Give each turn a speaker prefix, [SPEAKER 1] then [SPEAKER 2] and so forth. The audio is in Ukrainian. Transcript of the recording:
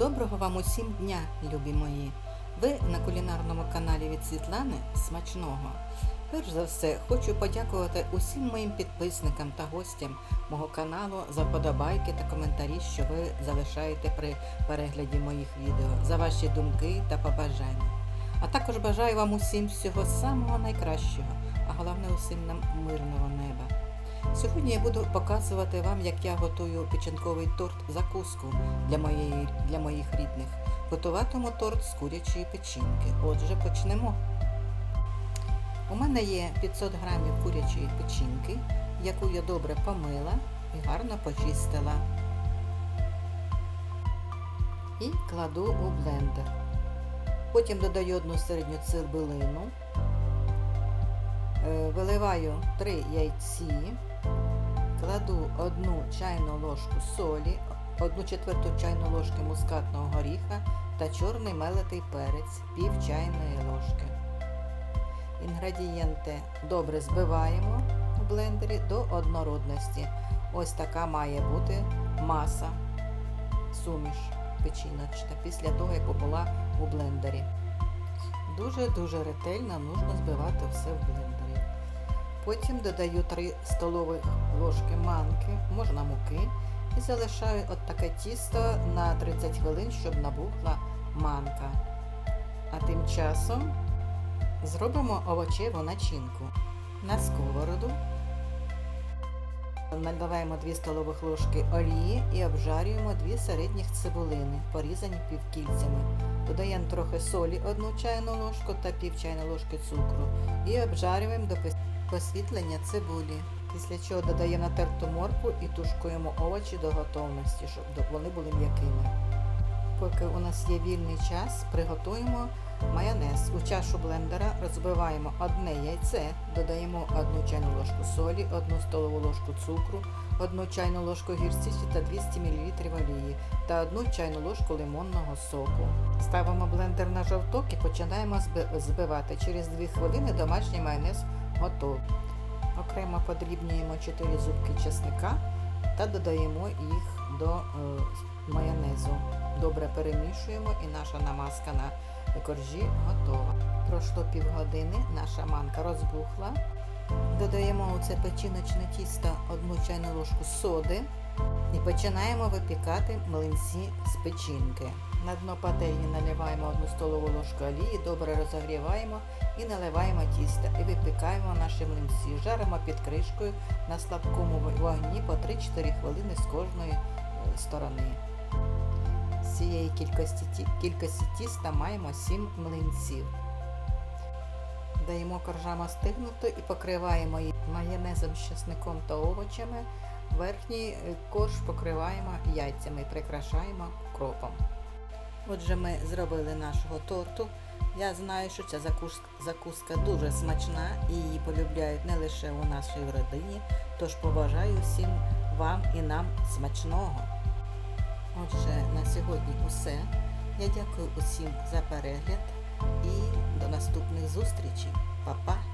[SPEAKER 1] Доброго вам усім дня, любі мої! Ви на кулінарному каналі від Світлани Смачного. Перш за все, хочу подякувати усім моїм підписникам та гостям мого каналу за вподобайки та коментарі, що ви залишаєте при перегляді моїх відео, за ваші думки та побажання. А також бажаю вам усім всього самого найкращого, а головне усім нам мирного. Сьогодні я буду показувати вам, як я готую печінковий торт закуску для, моєї, для моїх рідних. Готуватиму торт з курячої печінки. Отже, почнемо. У мене є 500 грамів курячої печінки, яку я добре помила і гарно почистила. І кладу у блендер. Потім додаю одну середню цибулину, Е, виливаю 3 яйці, кладу одну чайну ложку солі, одну четверту чайну ложки мускатного горіха та чорний мелитий перець, пів чайної ложки. Інгредієнти добре збиваємо в блендері до однородності. Ось така має бути маса, суміш печіночна після того, як побула у блендері. Дуже-дуже ретельно нужно збивати все в блендері. Потім додаю 3 столових ложки манки, можна муки, і залишаю от таке тісто на 30 хвилин, щоб набухла манка. А тим часом зробимо овочеву начинку. На сковороду наливаємо 2 столових ложки олії і обжарюємо 2 середніх цибулини, порізані півкільцями. Додаємо трохи солі 1 чайну ложку та пів чайної ложки цукру і обжарюємо до посвітлення цибулі. Після чого додаємо натерту моркву і тушкуємо овочі до готовності, щоб вони були м'якими. Поки у нас є вільний час, приготуємо майонез. У чашу блендера розбиваємо одне яйце, додаємо 1 чайну ложку солі, 1 столову ложку цукру, 1 чайну ложку гірчиці та 200 мл олії та 1 чайну ложку лимонного соку. Ставимо блендер на жовток і починаємо збивати. Через 2 хвилини домашній майонез готовий. Окремо подрібнюємо 4 зубки чесника та додаємо їх до е, майонезу. Добре перемішуємо і наша намазка на коржі готова. Пройшло півгодини, наша манка розбухла. Додаємо у це печіночне тісто 1 чайну ложку соди і починаємо випікати млинці з печінки. На дно пательні наливаємо 1 столову ложку олії, добре розогріваємо і наливаємо тісто і випікаємо наші млинці. Жаримо під кришкою на слабкому вогні по 3-4 хвилини з кожної сторони. З цієї кількості, кількості тіста маємо 7 млинців. Даємо коржам остигнути і покриваємо їх майонезом з чесником та овочами. Верхній корж покриваємо яйцями і прикрашаємо кропом. Отже, ми зробили нашого торту. Я знаю, що ця закуска, закуска дуже смачна і її полюбляють не лише у нашій родині, тож побажаю всім вам і нам смачного. Отже, на сьогодні усе. Я дякую усім за перегляд і до наступних зустрічей. Па-па!